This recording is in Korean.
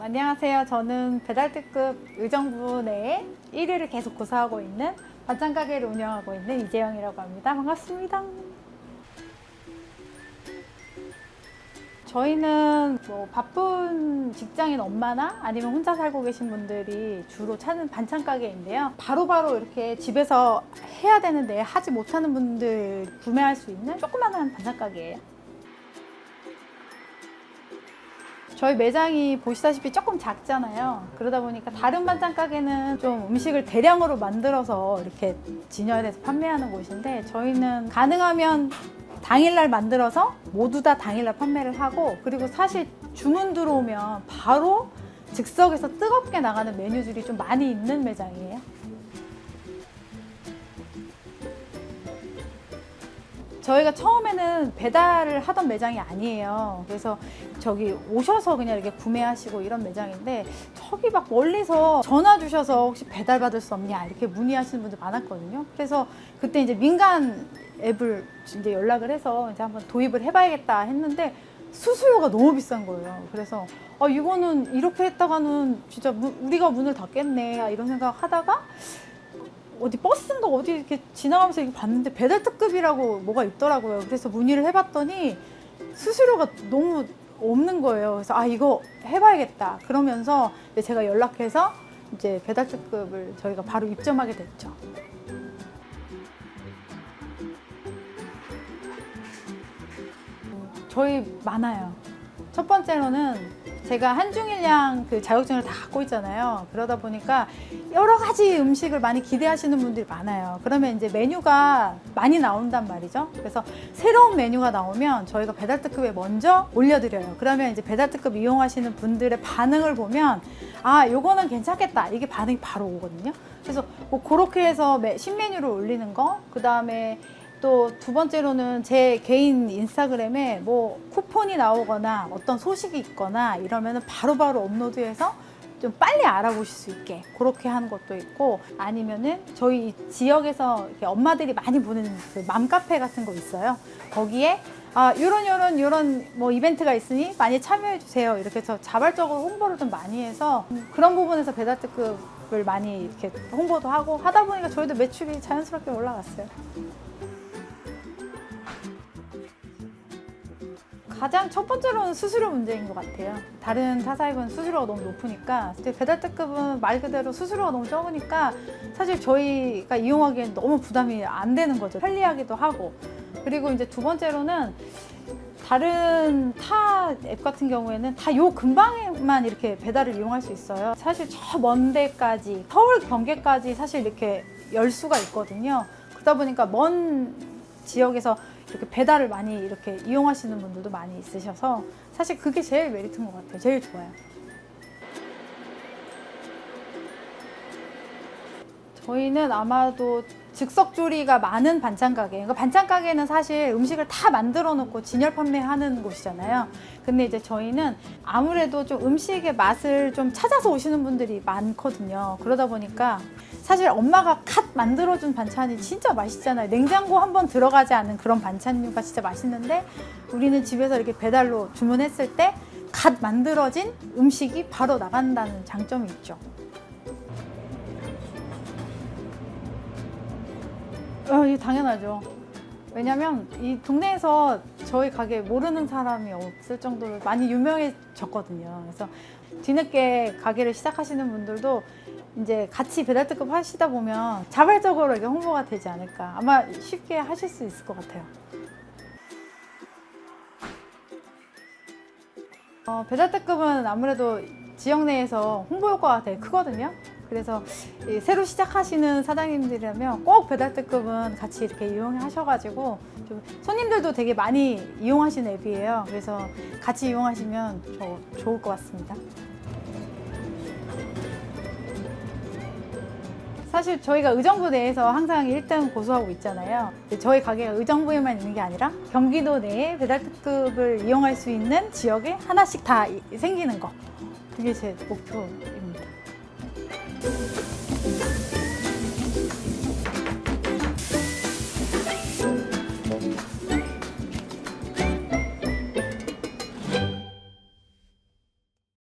안녕하세요. 저는 배달특급 의정부 내에 1위를 계속 고사하고 있는 반찬 가게를 운영하고 있는 이재영이라고 합니다. 반갑습니다. 저희는 뭐 바쁜 직장인 엄마나 아니면 혼자 살고 계신 분들이 주로 찾는 반찬 가게인데요. 바로바로 이렇게 집에서 해야 되는데 하지 못하는 분들 구매할 수 있는 조그마한 반찬 가게예요. 저희 매장이 보시다시피 조금 작잖아요. 그러다 보니까 다른 반찬 가게는 좀 음식을 대량으로 만들어서 이렇게 진열해서 판매하는 곳인데 저희는 가능하면 당일날 만들어서 모두 다 당일날 판매를 하고 그리고 사실 주문 들어오면 바로 즉석에서 뜨겁게 나가는 메뉴들이 좀 많이 있는 매장이에요. 저희가 처음에는 배달을 하던 매장이 아니에요. 그래서 저기 오셔서 그냥 이렇게 구매하시고 이런 매장인데 저기 막 멀리서 전화 주셔서 혹시 배달 받을 수 없냐 이렇게 문의하시는 분들 많았거든요. 그래서 그때 이제 민간 앱을 이제 연락을 해서 이제 한번 도입을 해봐야겠다 했는데 수수료가 너무 비싼 거예요. 그래서 아 이거는 이렇게 했다가는 진짜 무- 우리가 문을 닫겠네 이런 생각 하다가 어디 버스인가 어디 이렇게 지나가면서 이렇게 봤는데 배달 특급이라고 뭐가 있더라고요. 그래서 문의를 해봤더니 수수료가 너무 없는 거예요. 그래서 아 이거 해봐야겠다. 그러면서 제가 연락해서 이제 배달 특급을 저희가 바로 입점하게 됐죠. 저희 많아요. 첫 번째로는 제가 한중일양 그 자격증을 다 갖고 있잖아요. 그러다 보니까 여러 가지 음식을 많이 기대하시는 분들이 많아요. 그러면 이제 메뉴가 많이 나온단 말이죠. 그래서 새로운 메뉴가 나오면 저희가 배달 특급에 먼저 올려드려요. 그러면 이제 배달 특급 이용하시는 분들의 반응을 보면 아, 요거는 괜찮겠다. 이게 반응이 바로 오거든요. 그래서 뭐 그렇게 해서 매- 신메뉴를 올리는 거, 그 다음에 또 두 번째로는 제 개인 인스타그램에 뭐 쿠폰이 나오거나 어떤 소식이 있거나 이러면은 바로바로 업로드해서 좀 빨리 알아보실 수 있게 그렇게 하는 것도 있고 아니면은 저희 이 지역에서 이렇게 엄마들이 많이 보는 그 맘카페 같은 거 있어요. 거기에 아 요런 요런 요런 뭐 이벤트가 있으니 많이 참여해 주세요. 이렇게 해서 자발적으로 홍보를 좀 많이 해서 그런 부분에서 배달 특급을 많이 이렇게 홍보도 하고 하다 보니까 저희도 매출이 자연스럽게 올라갔어요. 가장 첫 번째로는 수수료 문제인 것 같아요. 다른 타사입은 수수료가 너무 높으니까 근데 배달 특급은 말 그대로 수수료가 너무 적으니까 사실 저희가 이용하기엔 너무 부담이 안 되는 거죠. 편리하기도 하고 그리고 이제 두 번째로는 다른 타 앱 같은 경우에는 다 요 근방에만 이렇게 배달을 이용할 수 있어요. 사실 저 먼 데까지 서울 경계까지 사실 이렇게 열 수가 있거든요. 그러다 보니까 먼 지역에서 이렇게 배달을 많이 이렇게 이용하시는 분들도 많이 있으셔서 사실 그게 제일 메리트인 것 같아요. 제일 좋아요. 저희는 아마도 즉석 조리가 많은 반찬 가게. 그러니까 반찬 가게는 사실 음식을 다 만들어 놓고 진열 판매하는 곳이잖아요. 근데 이제 저희는 아무래도 좀 음식의 맛을 좀 찾아서 오시는 분들이 많거든요. 그러다 보니까 사실 엄마가 갓 만들어준 반찬이 진짜 맛있잖아요. 냉장고 한 번 들어가지 않은 그런 반찬류가 진짜 맛있는데 우리는 집에서 이렇게 배달로 주문했을 때 갓 만들어진 음식이 바로 나간다는 장점이 있죠. 어, 이 당연하죠. 왜냐면 이 동네에서 저희 가게 모르는 사람이 없을 정도로 많이 유명해졌거든요. 그래서 뒤늦게 가게를 시작하시는 분들도 이제 같이 배달 특급 하시다 보면 자발적으로 이게 홍보가 되지 않을까. 아마 쉽게 하실 수 있을 것 같아요. 어, 배달 특급은 아무래도 지역 내에서 홍보 효과가 되게 크거든요. 그래서 이 새로 시작하시는 사장님들이라면 꼭 배달 특급은 같이 이렇게 이용하셔가지고 좀 손님들도 되게 많이 이용하시는 앱이에요. 그래서 같이 이용하시면 저 좋을 것 같습니다. 사실 저희가 의정부 내에서 항상 1등 고수하고 있잖아요. 저희 가게가 의정부에만 있는 게 아니라 경기도 내에 배달 특급을 이용할 수 있는 지역에 하나씩 다 이- 생기는 거. 그게 제 목표입니다. Thank you.